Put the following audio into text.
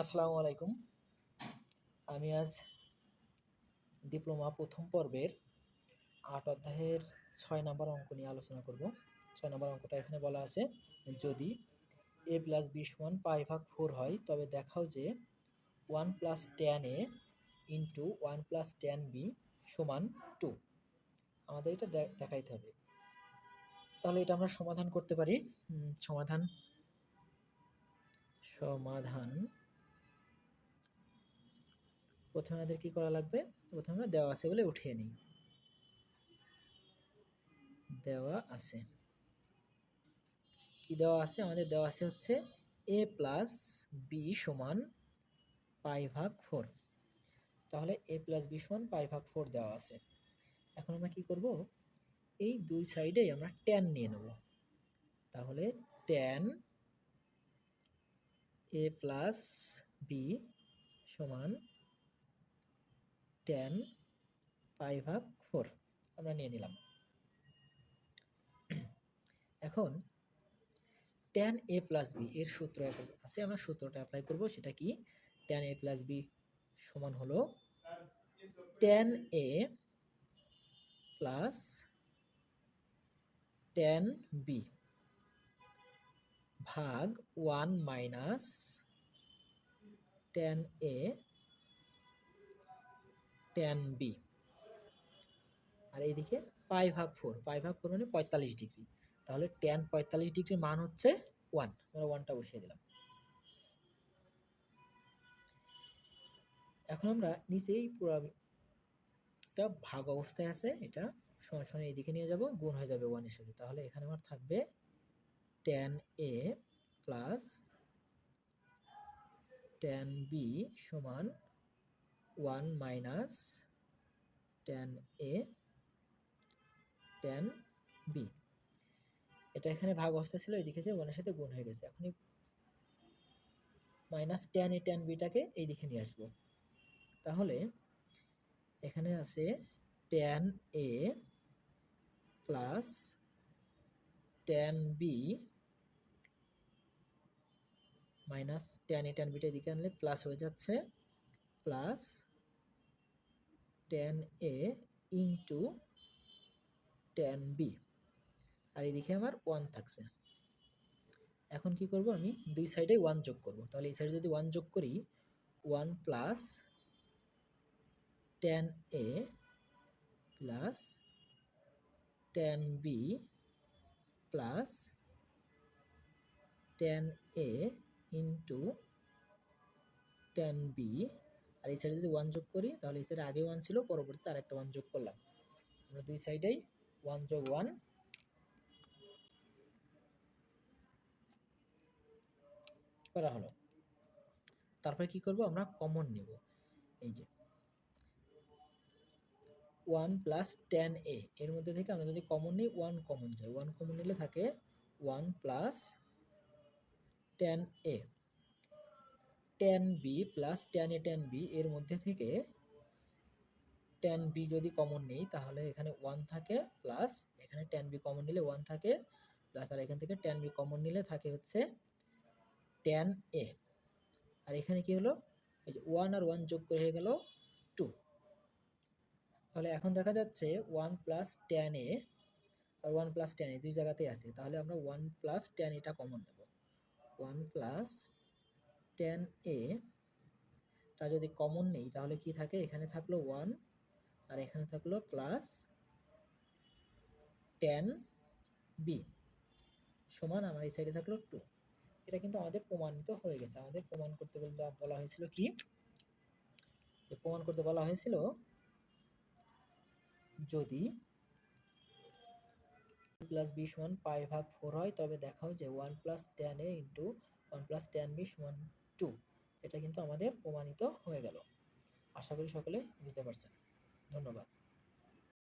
আসসালামু আলাইকুম। আমি আজ ডিপ্লোমা প্রথম পর্বের আট অধ্যায়ের ছয় নম্বর অঙ্ক নিয়ে আলোচনা করব। ছয় নম্বর অঙ্কটা এখানে বলা আছে, যদি এ প্লাস বি সমান পাই ভাগ ফোর হয়, তবে দেখাও যে one plus tan A into one plus tan B সমান টু আমাদের এটা দেখাইতে হবে। তাহলে এটা আমরা সমাধান করতে পারি। সমাধান সমাধান প্রথমে আমাদের কি করা লাগবে? প্রথমে আমরা দেওয়া আছে বলে উঠিয়ে নিই। দেওয়া আছে। কি দেওয়া আছে? আমাদের দেওয়া আছে হচ্ছে এ প্লাস বি সমান পাই ভাগ ফোর তাহলে এ প্লাস বি সমান পাই ভাগ ফোর দেওয়া আছে। এখন আমরা কি করব? এই দুই সাইডেই আমরা ট্যান নিয়ে নেব। তাহলে ট্যান এ প্লাস বি সমান টেন পাই ভাগ ফোর আমরা নিয়ে নিলাম। এখন টেন এ প্লাস বি এর সূত্র আছে, আমরা সূত্রটা অ্যাপ্লাই করব, সেটা কি? টেন এ প্লাস বি সমান হলো tan A plus tan B ভাগ one minus tan A tan B আর এইদিকে পাই ভাগ ফোর পাই ভাগ ফোর মানে পঁয়তাল্লিশ ডিগ্রি। তাহলে টেন পঁয়তাল্লিশ ডিগ্রির মান হচ্ছে ওয়ান আমরা ওয়ানটা বসিয়ে দিলাম। এখন আমরা নিচেই পুরোটা ভাগ অবস্থায় আছে, এটা সমান সমান এইদিকে নিয়ে যাব, গুণ হয়ে যাবে ওয়ানের সাথে। তাহলে এখানে আমার থাকবে tan A plus tan B সমান one minus tan A tan B এটা এখানে ভাগ অবস্থা ছিল, এদিকে যে ওয়ানের সাথে গুণ হয়ে গেছে। এখন মাইনাস টেন এ টেন বিটাকে এই দিকে নিয়ে আসব। তাহলে এখানে আছে tan A plus tan B minus tan A tan beta এদিকে আনলে প্লাস হয়ে যাচ্ছে plus tan A into tan B আর এদিকে আমার ওয়ান থাকছে। এখন কি করব আমি? দুই সাইডে ওয়ান যোগ করব। তাহলে এই সাইডে যদি ওয়ান যোগ করি one plus tan A plus tan B plus tan A into tan B আর এই সাইডে যদি ওয়ান যোগ করি, তাহলে এই সাইডে আগে ওয়ান ছিল, পরবর্তীতে আর একটা ওয়ান যোগ করলাম। আমরা দুই সাইডেই ওয়ান যোগ ওয়ান করা হলো। তারপরে কি করব আমরা কমন নেব। এই যে ওয়ান প্লাস টেন এ এর মধ্যে থেকে আমরা যদি কমন নিই ওয়ান কমন যায় ওয়ান কমন নিলে থাকে one plus tan A tan B plus tan A tan B এর মধ্যে থেকে টেন বি যদি কমন নেই, তাহলে এখানে ওয়ান থাকে প্লাস এখানে টেন বি কমন নিলে ওয়ান থাকে প্লাস আর এখান থেকে টেন বি কমন নিলে থাকে হচ্ছে টেন এ আর এখানে কি হলো? এই যে ওয়ান আর ওয়ান যোগ করে হয়ে গেল টু তাহলে এখন দেখা যাচ্ছে ওয়ান প্লাস টেন এ আর ওয়ান প্লাস টেন এ দুই জায়গাতেই আছে। তাহলে আমরা ওয়ান প্লাস টেন এটা কমন নেব। ওয়ান প্লাস টেন এ টা যদি কমন নেই, তাহলে কি থাকে? এখানে থাকল ওয়ান আর এখানে থাকল প্লাস টেন বি সমান আমার এই সাইডে থাকল টু এটা কিন্তু আমাদের প্রমাণিত হয়ে গেছে। আমাদের প্রমাণ করতে বলা হয়েছিল কি? প্রমাণ করতে বলা হয়েছিল যদি প্লাস বি সমান পাই ভাগ ফোর হয়, তবে দেখাও যে one plus tan A into one plus tan B সমান টু এটা কিন্তু আমাদের প্রমাণিত হয়ে গেল। আশা করি সকলে বুঝতে পারছেন। ধন্যবাদ।